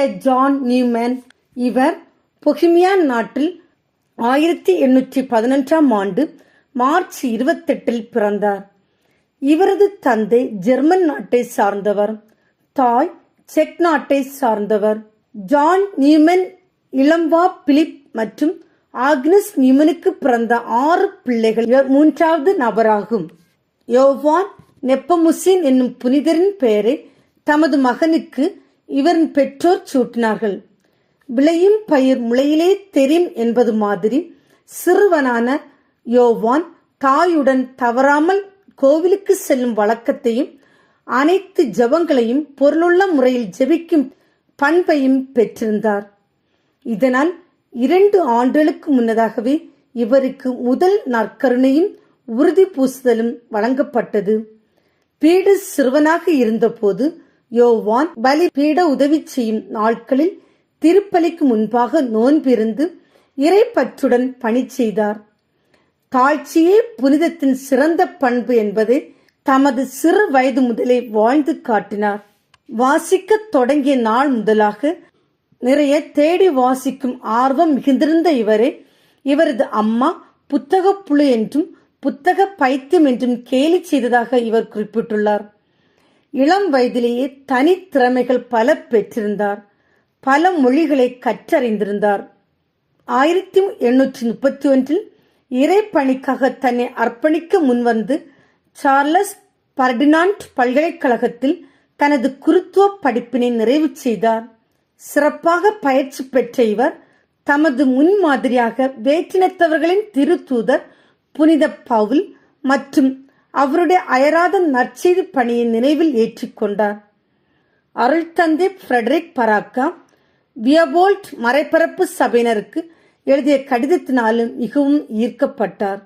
தூய John Newman. இவர் பொஹிமியான் நாட்டில் ஆயிரத்தி எண்ணூற்றி பதினொன்றாம் ஆண்டு மார்ச் இருபத்தெட்டில் பிறந்தார். இவரது தந்தை ஜெர்மன் நாட்டை சார்ந்தவர் தாய் செக் நாட்டை சார்ந்தவர். ஜான் நியூமன் இளம்பா பிலிப் மற்றும் ஆக்னஸ் நியூமனுக்கு பிறந்த ஆறு பிள்ளைகள். இவர் மூன்றாவது நபராகும். யோவான் நெப்பமுசின் என்னும் புனிதரின் பெயரை தமது மகனுக்கு இவரின் பெற்றோர் சூட்டினார்கள். விளையும் பயிர் முளையிலே தெரியும் என்பது மாதிரி சிறுவனான யோவான் தாயுடன் தவறாமல் கோவிலுக்கு செல்லும் வழக்கத்தையும் அனைத்து ஜெபங்களையும் பொருளுள்ள முறையில் ஜெபிக்கும் பண்பையும் பெற்றிருந்தார். இதனால் இரண்டு ஆண்டுகளுக்கு முன்னதாகவே இவருக்கு முதல் நற்கருணையும் உறுதி பூசுதலும் வழங்கப்பட்டது. பீடு சிறுவனாக இருந்தபோது யோவான் பலிபீட உதவி செய்யும் நாட்களில் திருப்பலிக்கு முன்பாக நோன்பிருந்து இறைப்பற்றுடன் பணி செய்தார் தாழ்ச்சியே புனிதத்தின் சிறந்த பண்பு என்பதை தமது சிறு வயது முதலே வாழ்ந்து காட்டினார். வாசிக்கத் தொடங்கிய நாள் முதலாக நிறைய தேடி வாசிக்கும் ஆர்வம் மிகுந்திருந்த இவரே இவரது அம்மா புத்தக புழு என்றும் புத்தக பைத்தியம் என்றும் கேலி செய்ததாக இவர் குறிப்பிட்டுள்ளார். இளம் வயதிலேயே தனித்திறமைகள் பல பெற்றிருந்தார். பல மொழிகளை கற்றறிந்திருந்தார். ஆயிரத்தி எண்ணூற்றி முப்பத்தி ஒன்றில் இறைப்பணிக்காக தன்னை அர்ப்பணிக்க முன்வந்து சார்லஸ் பர்டினாண்ட் பல்கலைக்கழகத்தில் தனது குருத்துவ படிப்பினை நிறைவு செய்தார். சிறப்பாக பயிற்சி பெற்ற இவர் தமது முன்மாதிரியாக வேற்றினத்தவர்களின் திருத்தூதர் புனித பவுல் மற்றும் அவருடைய அயராத நற்செய்தி பணியை நினைவில் ஏற்றிக்கொண்டார். அருள்தந்தை ஃப்ரெடரிக் பராக்கா வியபோல்ட் மறைபரப்பு சபையினருக்கு எழுதிய கடிதத்தினாலும் மிகவும் ஈர்க்கப்பட்டார்.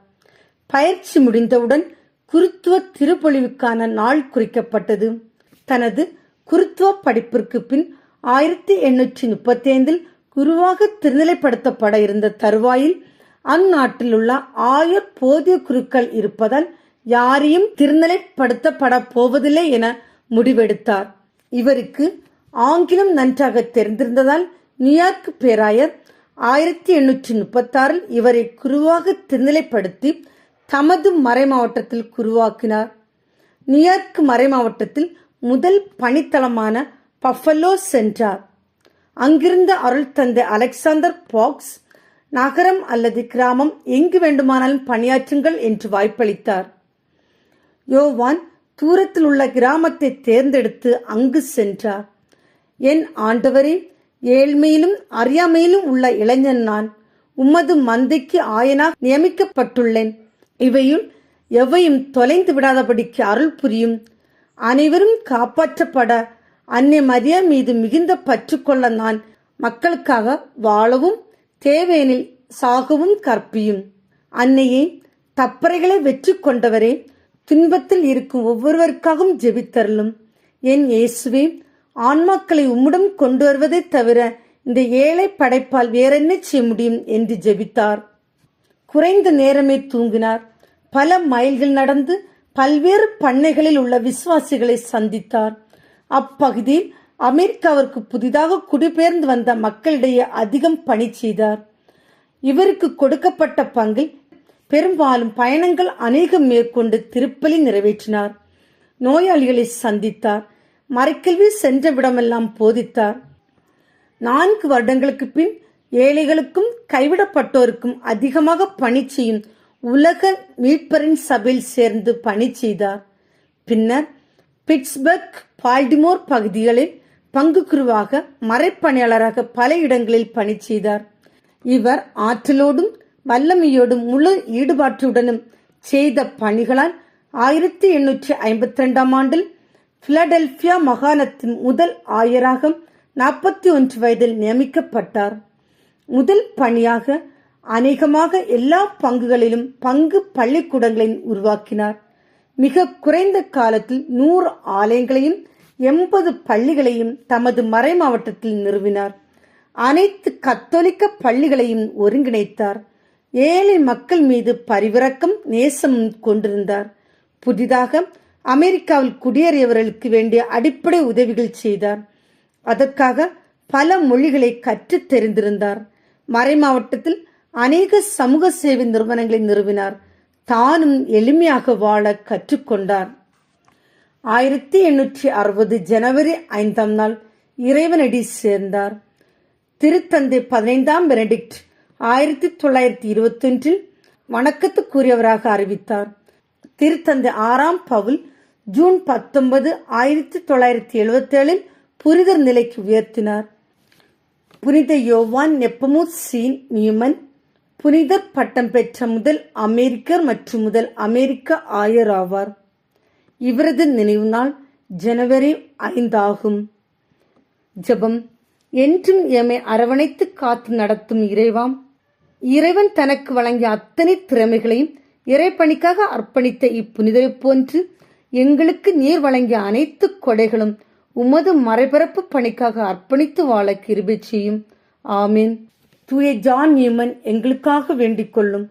பயிற்சி முடிந்தவுடன் குருத்துவ திருப்பொழிவுக்கான நாள் குறிக்கப்பட்டது. தனது குருத்துவ படிப்பிற்கு பின் ஆயிரத்தி எண்ணூற்றி முப்பத்தி ஐந்தில் குருவாக திருநிலைப்படுத்தப்பட இருந்த தருவாயில் அந்நாட்டிலுள்ள ஆயுர் போதிய குருக்கள் இருப்பதால் யாரையும் திருநிலைப்படுத்தப்பட போவதில்லை என முடிவெடுத்தார். இவருக்கு ஆங்கிலம் நன்றாக தெரிந்திருந்ததால் நியூயார்க் பேராயர் ஆயிரத்தி எண்ணூற்றி முப்பத்தாறில் இவரை குருவாக திருநிலைப்படுத்தி தமது மறைமாவட்டத்தில் குருவாக்கினார். நியூயார்க் மறைமாவட்டத்தில் முதல் பணித்தளமான பஃபலோ சென்றார். அங்கிருந்த அருள் தந்தை அலெக்சாந்தர் பாக்ஸ் நகரம் அல்லது கிராமம் எங்கு வேண்டுமானாலும் பணியாற்றுங்கள் என்று வாய்ப்பளித்தார். யோவான் தூரத்தில் உள்ள கிராமத்தை தேர்ந்தெடுத்து அங்கு சென்றார். என் ஆண்டவரே ஏழ்மையிலும் அறியாமையிலும் உள்ள இளைஞன் நான். உமது மந்தைக்கு ஆயனாக நியமிக்கப்பட்டுள்ளேன். இவையுள் எவையும் தொலைந்து விடாதபடிக்கு அருள் புரியும். அனைவரும் காப்பாற்றப்பட அன்னை மரியா மீது மிகுந்த பற்றுக்கொள்ள நான் மக்களுக்காக வாழவும் தேவேனில் சாகவும் கற்பியும். அன்னையே தப்பறைகளை வெற்றி கொண்டவரே துன்பத்தில் இருக்கும் ஒவ்வொருவருக்காகவும் ஜெபித்தருளும். என் இயேசுவே ஆன்மாக்களை உம்மிடம் கொண்டு வருவதை தவிர இந்த ஏழை படைப்பால் வேறென்ன செய்ய முடியும் என்று ஜெபித்தார். குறைந்த நேரமே தூங்கினார். பல மைல்கள் நடந்து பல்வேறு பண்ணைகளில் உள்ள விசுவாசிகளை சந்தித்தார். அப்பகுதியில் அமெரிக்காவிற்கு புதிதாக குடிபெயர்ந்து வந்த மக்களிடையே அதிகம் பணி செய்தார். இவருக்கு கொடுக்கப்பட்ட பங்கில் பெரும்பாலும் பயணங்கள் அநேகம் மேற்கொண்டு திருப்பலி நிறைவேற்றினார். நோயாளிகளை சந்தித்தார். மறைக்கல்வி சென்ற விடமெல்லாம் போதித்தார். நான்கு வருடங்களுக்கு பின் ஏழைகளுக்கும் கைவிடப்பட்டோருக்கும் அதிகமாக பணி செய்யும் உலக மீட்பரின் சபையில் சேர்ந்து பணி செய்தார். பின்னர் பிட்ஸ்பர்க் பால்டிமோர் பகுதிகளில் பங்கு குருவாக மறைப்பணியாளராக பல இடங்களில் பணி செய்தார். இவர் ஆற்றலோடும் வல்லமையோடும் முழு ஈடுபாட்டுடனும் செய்த பணிகளால் ஆயிரத்தி எண்ணூற்றி ஐம்பத்தி ரெண்டாம் ஆண்டில் பிலடெல்பியா மாகாணத்தின் முதல் ஆயராக நாற்பத்தி ஒன்று வயதில் நியமிக்கப்பட்டார். முதல் பணியாக அநேகமாக எல்லா பங்குகளிலும் பங்கு பள்ளிக்கூடங்களை உருவாக்கினார். மிக குறைந்த காலத்தில் நூறு ஆலயங்களையும் எண்பது பள்ளிகளையும் தமது மறை மாவட்டத்தில் நிறுவினார். அனைத்து கத்தோலிக்க பள்ளிகளையும் ஒருங்கிணைத்தார். ஏழை மக்கள் மீது பரிவிறக்கம் நேசம் கொண்டிருந்தார். புதிதாக அமெரிக்காவில் குடியேறியவர்களுக்கு வேண்டிய அடிப்படை உதவிகள் செய்தார். அதற்காக பல மொழிகளை கற்றுத் தெரிந்திருந்தார். மறை மாவட்டத்தில் அநேக சமூக சேவை நிறுவனங்களை நிறுவினார். தானும் எளிமையாக வாழ கற்றுக்கொண்டார். ஆயிரத்தி எண்ணூற்றி அறுபது ஜனவரி ஐந்தாம் நாள் இறைவனடி சேர்ந்தார். திருத்தந்தை பதினைந்தாம் பெனடிக்ட் ஆயிரத்தி தொள்ளாயிரத்தி இருபத்தொன்றில் வணக்கத்துக்குரியவராக அறிவித்தார். திருத்தந்தை ஆறாம் பவுல் ஜூன் பத்தொன்பது ஆயிரத்தி தொள்ளாயிரத்தி எழுபத்தேழில் புனிதர் நிலைக்கு உயர்த்தினார். புனித யோவான் நெப்பமூத் சீன் நியூமன் புனிதர் பட்டம் பெற்ற முதல் அமெரிக்கர் மற்றும் முதல் அமெரிக்க ஆயர் ஆவார். இவரது நினைவு நாள் ஜனவரி ஐந்தாகும் ஜெபம். என்றும் எம்மை அரவணைத்து காத்து நடத்தும் இறைவாம். இறைவன் தனக்கு வழங்கிய அத்தனை திறமைகளையும் இறைப்பணிக்காக அர்ப்பணித்த இப்புனிதரை போன்று எங்களுக்கு நீர் வழங்கிய அனைத்து கொடைகளும் உமது மறைபரப்பு பணிக்காக அர்ப்பணித்து வாழ கிருபை செய்யும். ஆமீன். தூய ஜான் நியூமன் எங்களுக்காக வேண்டிக் கொள்ளும்.